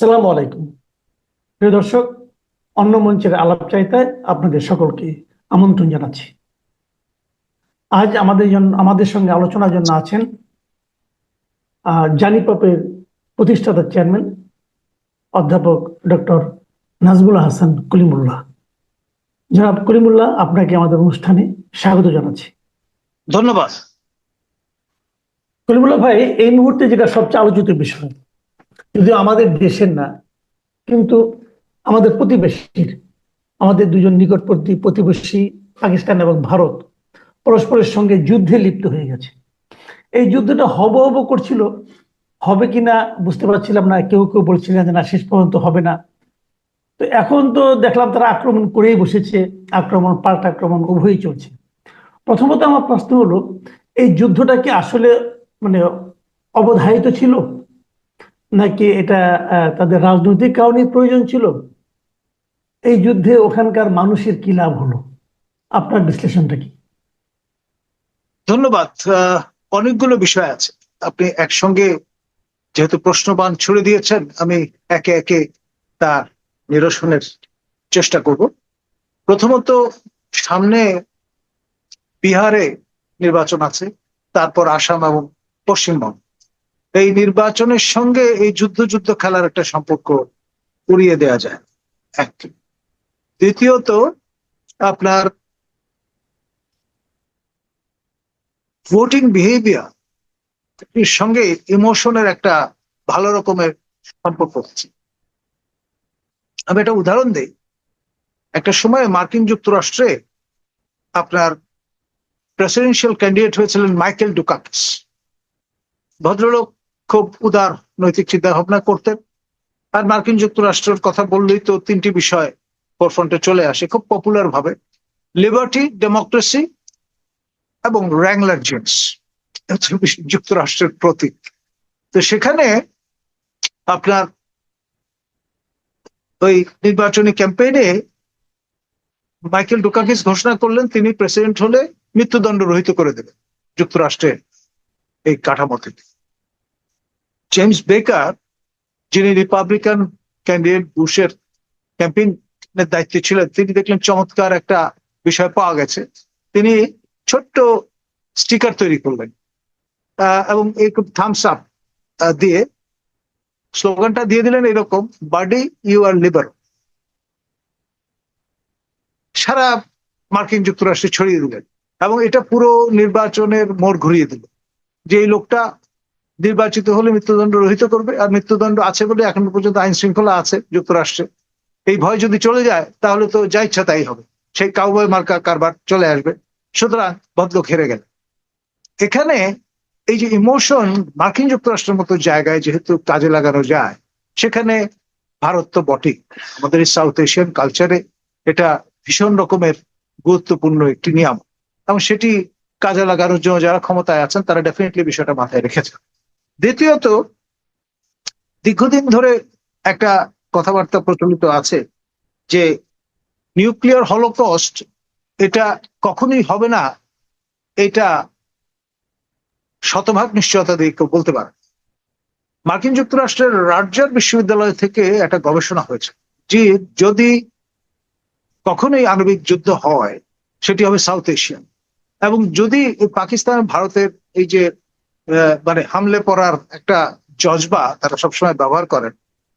আসসালামু আলাইকুম। প্রিয় দর্শক অন্য মঞ্চের আলাপ চাইতায় আপনাদের সকলকে আমন্ত্রণ জানাচ্ছি। আজ আমাদের জন্য আমাদের সঙ্গে আলোচনার জন্য আছেন জানি পপের প্রতিষ্ঠাতা চেয়ারম্যান অধ্যাপক ডক্টর নাজমুল হাসান কলিমুল্লাহ। জনাব কলিমুল্লাহ আপনাকে আমাদের অনুষ্ঠানে স্বাগত জানাচ্ছি। ধন্যবাদ। কলিমুল্লাহ ভাই এই মুহূর্তে যেটা সবচেয়ে আলোচিত বিষয় যদিও আমাদের দেশের না, কিন্তু আমাদের প্রতিবেশীর, আমাদের দুজন নিকটবর্তী প্রতিবেশী পাকিস্তান এবং ভারত পরস্পরের সঙ্গে যুদ্ধে লিপ্ত হয়ে গেছে। এই যুদ্ধটা হব হব করছিল, হবে কিনা বুঝতে পারছিলাম না, কেউ কেউ বলছিলেন যে না, শেষ পর্যন্ত হবে না। তো এখন তো দেখলাম তারা আক্রমণ করেই বসেছে, আক্রমণ, পাল্টা আক্রমণ, উভয়ই চলছে। প্রথমত আমার প্রশ্ন হলো, এই যুদ্ধটা কি আসলে মানে অবধারিত ছিল? নাকি এটা তাদের রাজনৈতিক কারণে প্রয়োজন ছিল? এই যুদ্ধে ওখানকার মানুষের কি লাভ হলো? আপনার বিশ্লেষণটা কি? ধন্যবাদ। অনেকগুলো বিষয় আছে। আপনি একসঙ্গে যেহেতু প্রশ্নবান ছুড়ে দিয়েছেন, আমি একে একে তার নিরসনের চেষ্টা করব। প্রথমত, সামনে বিহারে নির্বাচন আছে, তারপর আসাম এবং পশ্চিমবঙ্গ। এই নির্বাচনের সঙ্গে এই যুদ্ধ যুদ্ধ খেলার একটা সম্পর্ক উড়িয়ে দেওয়া যায়। এক। দ্বিতীয়ত, আপনার ভোটিং বিহেভিয়ার সঙ্গে ইমোশনের একটা ভালো রকমের সম্পর্ক আছে আমি একটা উদাহরণ দিই। একটা সময় মার্কিন যুক্তরাষ্ট্রে আপনার প্রেসিডেন্সিয়াল ক্যান্ডিডেট হয়েছিলেন মাইকেল ডুকাকিস। ভদ্রলোক খুব উদার নৈতিক চিন্তা ভাবনা করতেন। আর মার্কিন যুক্তরাষ্ট্রের কথা বললেই তো তিনটি বিষয় ফোরফ্রন্টে চলে আসে, খুব পপুলার ভাবে। লিবার্টি ডেমোক্রেসি এবং র্যাংলার জেন্স যুক্তরাষ্ট্রের প্রতীক। তো সেখানে আপনার ওই নির্বাচনী ক্যাম্পেইনে মাইকেল ডুকাকিস ঘোষণা করলেন, তিনি প্রেসিডেন্ট হলে মৃত্যুদণ্ড রহিত করে দেবেন যুক্তরাষ্ট্রের এই কাঠামো থেকে। জেমস বেকার যিনি রিপাবলিকান ক্যান্ডিডেট বুশের ক্যাম্পেইনের দায়িত্বে ছিলেন, তিনি দেখলেন চমৎকার একটা বিষয় পাওয়া গেছে। তিনি ছোট্ট স্টিকার তৈরি করলেন এবং এই থামস আপ দিয়ে স্লোগানটা দিয়ে দিলেন এরকম বাডি ইউ আর লিবার সারা মার্কিন যুক্তরাষ্ট্রে ছড়িয়ে দিলেন, এবং এটা পুরো নির্বাচনের মোড় ঘুরিয়ে দিল যে এই লোকটা নির্বাচিত হলে মৃত্যুদণ্ড রহিত করবে, আর মৃত্যুদণ্ড আছে বলে এখন পর্যন্ত আইন শৃঙ্খলা আছে যুক্তরাষ্ট্রে। এই ভয় যদি চলে যায়, তাহলে তো যা ইচ্ছা তাই হবে। সেই কাউবয় মার্কা কারবার চলে আসবে। সুতরাং ভদ্রলোক হেরে গেল। এখানে এই যে ইমোশন মার্কিন যুক্তরাষ্ট্রের মতো জায়গায় যেহেতু কাজে লাগানো যায়, সেখানে ভারত তো বটেই। আমাদের সাউথ এশিয়ান কালচারে এটা ভীষণ রকমের গুরুত্বপূর্ণ একটি নিয়ম। এবং সেটি কাজে লাগানোর জন্য যারা ক্ষমতায় আছেন, তারা ডেফিনেটলি বিষয়টা মাথায় রেখেছে দ্বিতীয়ত, দীর্ঘদিন ধরে একটা কথাবার্তা প্রচলিত আছে যে নিউক্লিয়ার হলোকস্ট এটা কখনোই হবে না, এটা শতভাগ নিশ্চয়তা দিয়ে কেউ বলতে পারে মার্কিন যুক্তরাষ্ট্রের রার্জার বিশ্ববিদ্যালয় থেকে একটা গবেষণা হয়েছে যে যদি কখনোই আণবিক যুদ্ধ হয়, সেটি হবে সাউথ এশিয়ান। এবং যদি পাকিস্তান, ভারতের এই যে মানে হামলে পড়ার একটা জজবা তারা সবসময় ব্যবহার করেন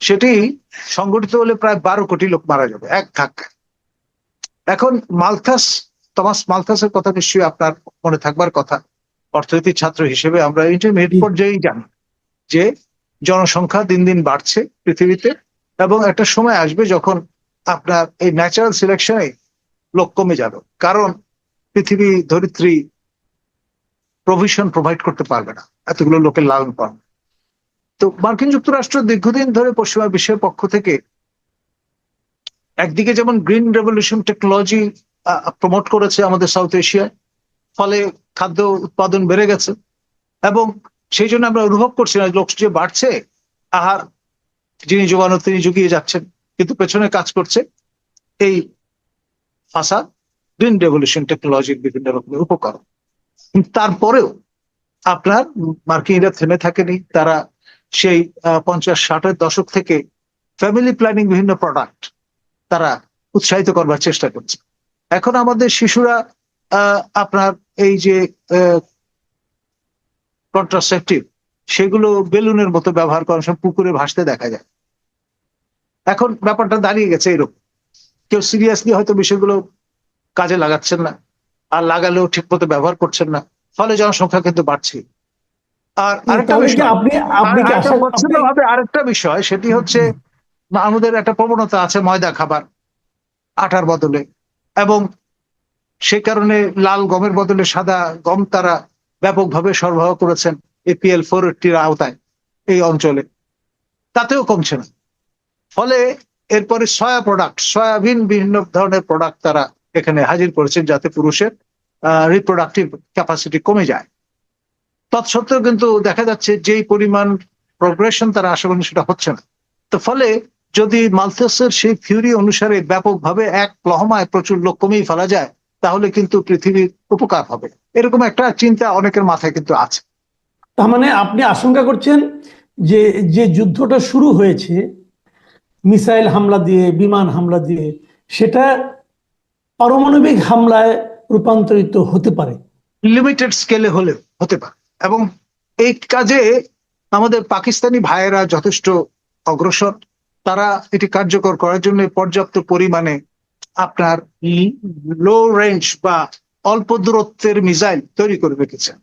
সেটি সংগঠিত হলে প্রায় বারো কোটি লোক মারা যাবে এক ধাক্কায়। এখন মালথাস টমাস মালথাসের কথা নিশ্চয়ই আপনার মনে থাকবার কথা। অর্থনীতি ছাত্র হিসেবে আমরা ইন্টারমিডিয়েট পর্যায়েই জানি যে জনসংখ্যা দিন দিন বাড়ছে পৃথিবীতে এবং একটা সময় আসবে যখন আপনার এই ন্যাচারাল সিলেকশনে লোক কমে যাবে। কারণ পৃথিবী ধরিত্রী প্রভিশন প্রোভাইড করতে পারবে না। এতগুলো লোকের লালন পালন। তো মার্কিন যুক্তরাষ্ট্র দীর্ঘদিন ধরে পশ্চিমা বিশ্বের পক্ষ থেকে একদিকে যেমন গ্রিন রেভলিউশন টেকনোলজি প্রমোট করেছে আমাদের সাউথ এশিয়ায়, ফলে খাদ্য উৎপাদন বেড়ে গেছে এবং সেই জন্য আমরা অনুভব করছি না লোক যে বাড়ছে, আহার, যিনি যোগানো তিনি জুগিয়ে যাচ্ছেন, কিন্তু পেছনে কাজ করছে এই ফাঁসা, গ্রিন রেভলিউশন টেকনোলজির বিভিন্ন রকমের উপকরণ। তারপরেও আপনার মার্কিনরা থেমে থাকেনি। তারা সেই পঞ্চাশ, ষাটের দশক থেকে ফ্যামিলি প্ল্যানিং বিভিন্ন প্রোডাক্ট তারা উৎসাহিত করবার চেষ্টা করছে। এখন আমাদের শিশুরা আপনার এই যে কন্ট্রাসেপটিভ সেগুলো বেলুনের মতো ব্যবহার করার সময় পুকুরে ভাসতে দেখা যায়। এখন ব্যাপারটা দাঁড়িয়ে গেছে এরকম। কেউ সিরিয়াসলি হয়তো বিষয়গুলো কাজে লাগাচ্ছেন না। আর লাগালেও ঠিক মতো ব্যবহার করছেন না। ফলে জনসংখ্যা কিন্তু বাড়ছে। আর আরেকটা বিষয় আরেকটা সেটি হচ্ছে আমাদের একটা প্রবণতা আছে ময়দা খাবার আটার বদলে। এবং সে কারণে লাল গমের বদলে সাদা গম তারা ব্যাপকভাবে সরবরাহ করেছেন এপিএল ফোর এইটির আওতায় এই অঞ্চলে। তাতেও কমছে না। ফলে এরপরে সয়া প্রোডাক্ট সয়াবিন বিভিন্ন ধরনের প্রোডাক্ট তারা এখানে হাজির করেছেন যাতে পুরুষের রিপ্রোডাক্টিভ ক্যাপাসিটি কমে যায়। তৎসত্ত্বেও কিন্তু দেখা যাচ্ছে যেই পরিমাণ প্রোগ্রেশন তারা আশা করেন সেটা হচ্ছে না। তো ফলে যদি মালথাসের সেই থিওরি অনুসারে ব্যাপকভাবে এক লহমায় প্রচুর লোক কমিয়ে ফেলা যায়, তাহলে কিন্তু পৃথিবীর উপকার হবে। এরকম একটা চিন্তা অনেকের মাথায় কিন্তু আছে। তার মানে আপনি আশঙ্কা করছেন যে যে যুদ্ধটা শুরু হয়েছে, মিসাইল হামলা দিয়ে, বিমান হামলা দিয়ে, সেটা পারমাণবিক হামলায় রূপান্তরিত হতে পারে। লিমিটেড স্কেলে হলে হতে পারে। এবং এই কাজে আমাদের পাকিস্তানি ভাইয়েরা যথেষ্ট অগ্রসর। তারা এটি কার্যকর করার জন্য পর্যাপ্ত পরিমাণে আপনার লো রেঞ্জ বা অল্প দূরত্বের মিসাইল তৈরি করে রেখেছেন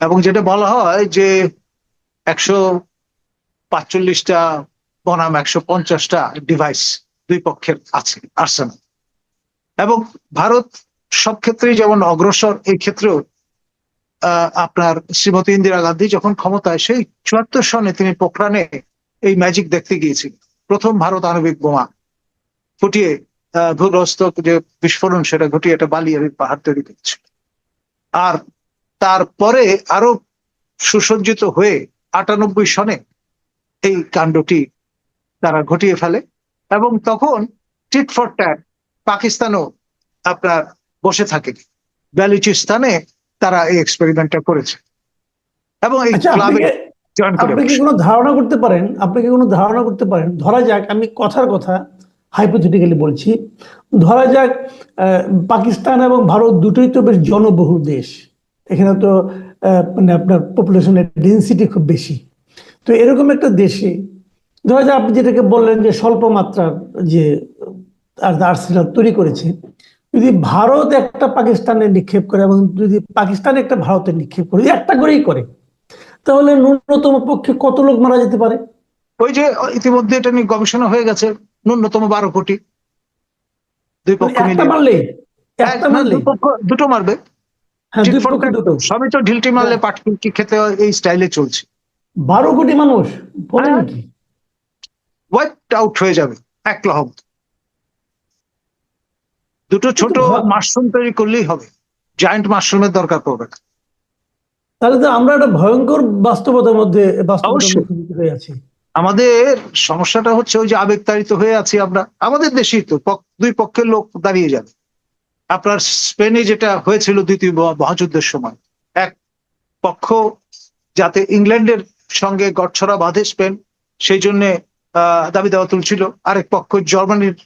এবং যেটা বলা হয় যে একশো পাঁচচল্লিশটা বনাম, একশো পঞ্চাশটা ডিভাইস দুই পক্ষের আছে আর্সেনাল এবং ভারত সব ক্ষেত্রেই যেমন অগ্রসর, এই ক্ষেত্রেও আপনার শ্রীমতী ইন্দিরা গান্ধী যখন ক্ষমতায়, সেই চুয়াত্তর সনে তিনি পোখরানে এই ম্যাজিক দেখতে গিয়েছিলেন। প্রথম ভারত আণবিক বোমা ফুটিয়ে ভূগ্রস্ত যে বিস্ফোরণ, সেটা ঘটিয়ে একটা বালিয়ারি পাহাড় তৈরি করেছিল। আর তারপরে আরও সুসজ্জিত হয়ে আটানব্বই সনে এই কাণ্ডটি তারা ঘটিয়ে ফেলে এবং তখন টিট ফর ট্যাট পাকিস্তানও আপনার বসে থাকে। বেলুচিস্তানে তারা এই এক্সপেরিমেন্টটা করেছে। এবং এই আচ্ছা আপনি ক্লাবে কি- আপনি কি কোনো ধারণা করতে পারেন? আপনি কি কোনো ধারণা করতে পারেন? ধরা যাক আমি কথার কথা হাইপোথেটিক্যালি বলছি। ধরা যাক পাকিস্তান এবং ভারত দুটোই তো বেশ জনবহুল দেশ। এখানে তো মানে আপনার পপুলেশনের ডেন্সিটি খুব বেশি। তো এরকম একটা দেশে ধরা যাক আপনি যেটাকে বললেন যে স্বল্প মাত্রার যে আর্সেনাল তৈরি করেছে। যদি ভারত একটা পাকিস্তানে নিক্ষেপ করে এবং যদি পাকিস্তান একটা ভারতে নিক্ষেপ করে একটা করেই করে তাহলে ন্যূনতম পক্ষে কত লোক মারা যেতে পারে? ওই যে ইতিমধ্যে এটা নিয়ে গবেষণা হয়ে গেছে ন্যূনতম বারো কোটি। দুই মানে পক্ষ মিলে। মারলে এক একটা না, মারলে দুই পক্ষ দুটো মারবে। হ্যাঁ সবই তো ঢিলটি মারলে হ্যাঁ। পাটকি খেতে হয় এই স্টাইলে চলছে। বারো কোটি মানুষ বলেন হ্যাঁ। কি ওয়াইপ আউট হয়ে যাবে এক লহম দুটো ছোট মাশরুম তৈরি করলেই হবে। জায়ান্ট মাশরুমের দরকার পড়বে না। তাহলে তো আমরা একটা ভয়ঙ্কর বাস্তবতার মধ্যে। হয়ে আছি। আমাদের সমস্যাটা হচ্ছে ওই যে আবেগতাড়িত হয়ে আছি আমরা। আমাদের দেশেই তো দুই পক্ষের লোক দাঁড়িয়ে যাবে। আপনার স্পেনে যেটা হয়েছিল দ্বিতীয় মহাযুদ্ধের সময় এক পক্ষ যাতে ইংল্যান্ডের সঙ্গে গটছড়া বাঁধে স্পেন সেই জন্য দাবি দেওয়া তুলছিল। আরেক পক্ষ জার্মানির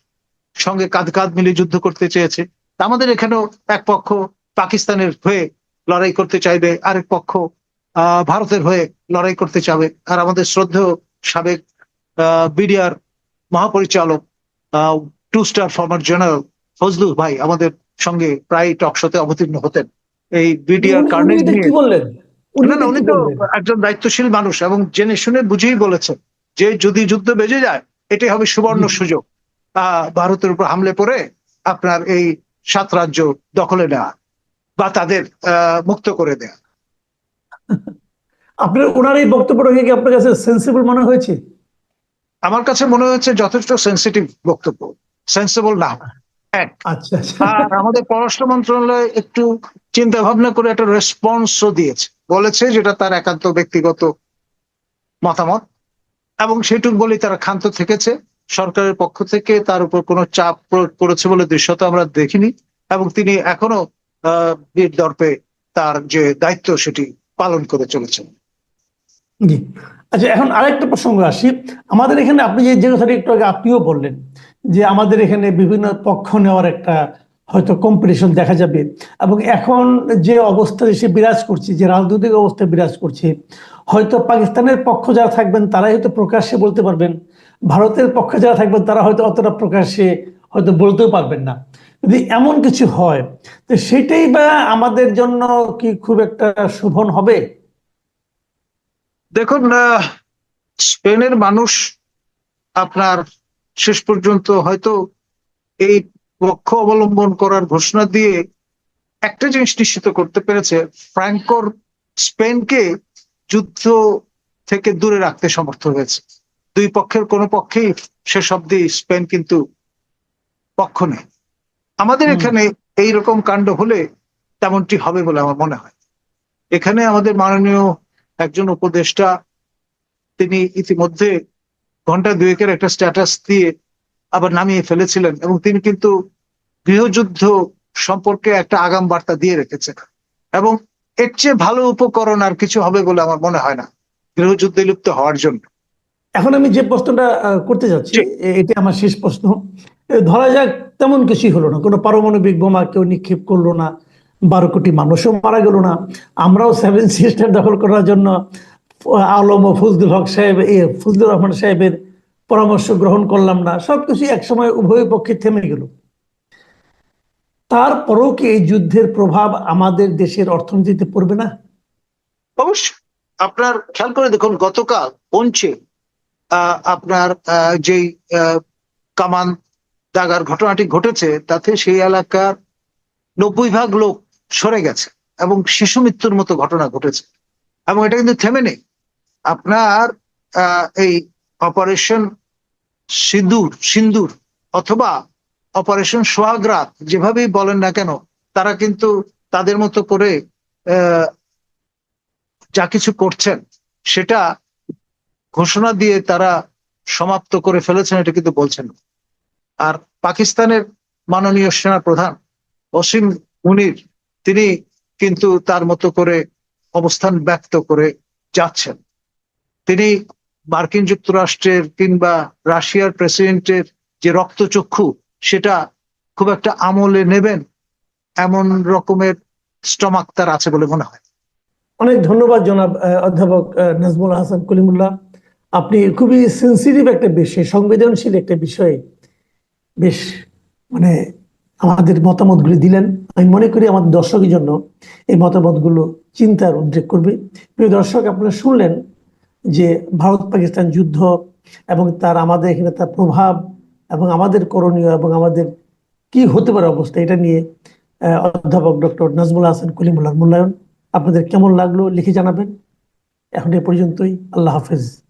সঙ্গে কাঁধ কাঁধ মিলে যুদ্ধ করতে চেয়েছে। আমাদের এখানেও এক পক্ষ পাকিস্তানের হয়ে লড়াই করতে চাইবে আরেক পক্ষ আহ ভারতের হয়ে লড়াই করতে চাবে। আর আমাদের শ্রদ্ধেয় সাবেক বিডিআর মহাপরিচালক two star former general Fazlu ভাই আমাদের সঙ্গে প্রায় টকশোতে অবতীর্ণ হতেন। এই বিডিআর কার্নেজ নিয়ে উনি না না উনি তো একজন দায়িত্বশীল মানুষ এবং জেনে শুনে বুঝেই বলেছেন যে যদি যুদ্ধ বেজে যায় এটাই হবে সুবর্ণ সুযোগ। ভারতের উপর হামলে পড়ে আপনার এই সাত রাজ্য দখলে নেওয়া বা তাদের মুক্ত করে দেয়া। আপনার ওনার এই বক্তব্যটা কি আপনার কাছে সেন্সিবল মনে হয়েছে? আমার কাছে মনে হয়েছে যথেষ্ট সেন্সিটিভ বক্তব্য। সেন্সিবল না। এক। আচ্ছা আচ্ছা। আর আমাদের পররাষ্ট্র মন্ত্রণালয় একটু চিন্তা ভাবনা করে একটা রেসপন্সও দিয়েছে। বলেছে যেটা তার একান্ত ব্যক্তিগত মতামত এবং সেটুক বলেই তারা ক্ষান্ত থেকেছে। সরকারের পক্ষ থেকে তার উপর কোনো চাপ প্রয়োগ করেছে বলে দৃশ্যত আমরা দেখিনি এবং তিনি এখনও দর্পে তার যে দায়িত্ব সেটি পালন করে চলেছেন। আচ্ছা এখন আরেকটা প্রসঙ্গ আসি। আমাদের এখানে আপনি যে কথাটা একটু আগে আপনিও বললেন যে আমাদের এখানে বিভিন্ন পক্ষ নেওয়ার একটা হয়তো কম্পিটিশন দেখা যাবে এবং এখন যে অবস্থা দেশে বিরাজ করছে, যে রাজনৈতিক অবস্থা বিরাজ করছে, হয়তো পাকিস্তানের পক্ষ যারা থাকবেন, তারাই হয়তো প্রকাশ্যে বলতে পারবেন ভারতের পক্ষে যারা থাকবেন, তারা হয়তো অতটা প্রকাশ্যে হয়তো বলতেও পারবেন না। যদি এমন কিছু হয়, তো সেটাই বা আমাদের জন্য কি খুব একটা শোভন হবে? দেখুন স্পেনের মানুষ আপনার শেষ পর্যন্ত হয়তো এই পক্ষ অবলম্বন করার ঘোষণা দিয়ে একটা জিনিস নিশ্চিত করতে পেরেছে ফ্রাঙ্কোর স্পেনকে যুদ্ধ থেকে দূরে রাখতে সমর্থ হয়েছে। দুই পক্ষের কোনো পক্ষেই শেষ অব্দি স্পেন কিন্তু পক্ষ নেই। আমাদের এখানে এই রকম কাণ্ড হলে তেমনটি হবে বলে আমার মনে হয়। এখানে আমাদের মাননীয় একজন উপদেষ্টা তিনি ইতিমধ্যে ঘণ্টা দুয়েকের একটা স্ট্যাটাস দিয়ে আবার নামিয়ে ফেলেছিলেন এবং তিনি কিন্তু গৃহযুদ্ধ সম্পর্কে একটা আগাম বার্তা দিয়ে রেখেছেন। এবং এর চেয়ে ভালো উপকরণ আর কিছু হবে বলে আমার মনে হয় না। গৃহযুদ্ধে লিপ্ত হওয়ার জন্য। এখন আমি যে প্রশ্নটা করতে যাচ্ছি। এটা আমার শেষ প্রশ্ন। ধরা যাক তেমন কিছুই হলো না। কোনো পারমাণবিক বোমা কেউ নিক্ষেপ করল না বারো কোটি মানুষও মারা গেল না। আমরাও সেভেন সিস্টার দখল করার জন্য আলম ও ফজলুল হক সাহেব এ ফজলুর রহমান সাহেবের পরামর্শ গ্রহণ করলাম না। সবকিছু একসময় উভয় পক্ষে থেমে গেল। তারপরেও কি এই যুদ্ধের প্রভাব আমাদের দেশের অর্থনীতিতে পড়বে না? অবশ্যই। আপনার খেয়াল করে দেখুন গতকাল পঞ্চে আপনার যেই কামান দাগার ঘটনাটি ঘটেছে, তাতে সেই এলাকার নব্বই ভাগ লোক সরে গেছে এবং শিশু মৃত্যুর মতো ঘটনা ঘটেছে। এবং এটা কিন্তু থেমে নেই। আপনার এই অপারেশন সিঁদুর, সিন্দুর অথবা অপারেশন সোহাগরাত যেভাবেই বলেন না কেন, তারা কিন্তু তাদের মতো করে যা কিছু করছেন, সেটা ঘোষণা দিয়ে তারা সমাপ্ত করে ফেলেছেন, এটা কিন্তু বলছেন আর পাকিস্তানের মাননীয় সেনা প্রধান অসীম মুনির, তিনি কিন্তু তার মতো করে অবস্থান ব্যক্ত করে যাচ্ছেন। তিনি মার্কিন যুক্তরাষ্ট্রের কিংবা রাশিয়ার প্রেসিডেন্টের যে রক্তচক্ষু, সেটা খুব একটা আমলে নেবেন, এমন রকমের স্টমাক তার আছে বলে মনে হয়। অনেক ধন্যবাদ জনাব অধ্যাপক নাজমুল হাসান কলিমুল্লাহ। আপনি খুবই সেন্সিটিভ একটা বিষয়, সংবেদনশীল একটা বিষয়ে। বেশ মানে আমাদের মতামতগুলি দিলেন। আমি মনে করি আমাদের দর্শকের জন্য এই মতামতগুলো চিন্তার উদ্রেক করবে। প্রিয় দর্শক, আপনারা শুনলেন যে ভারত পাকিস্তান যুদ্ধ এবং তার আমাদের এখানে তার প্রভাব এবং আমাদের করণীয় এবং আমাদের কি হতে পারে অবস্থা, এটা নিয়ে অধ্যাপক ডক্টর নাজমুল হাসান কলিমুল্লাহর মূল্যায়ন আপনাদের কেমন লাগল লিখে জানাবেন। এখন এ পর্যন্তই, আল্লাহ হাফেজ।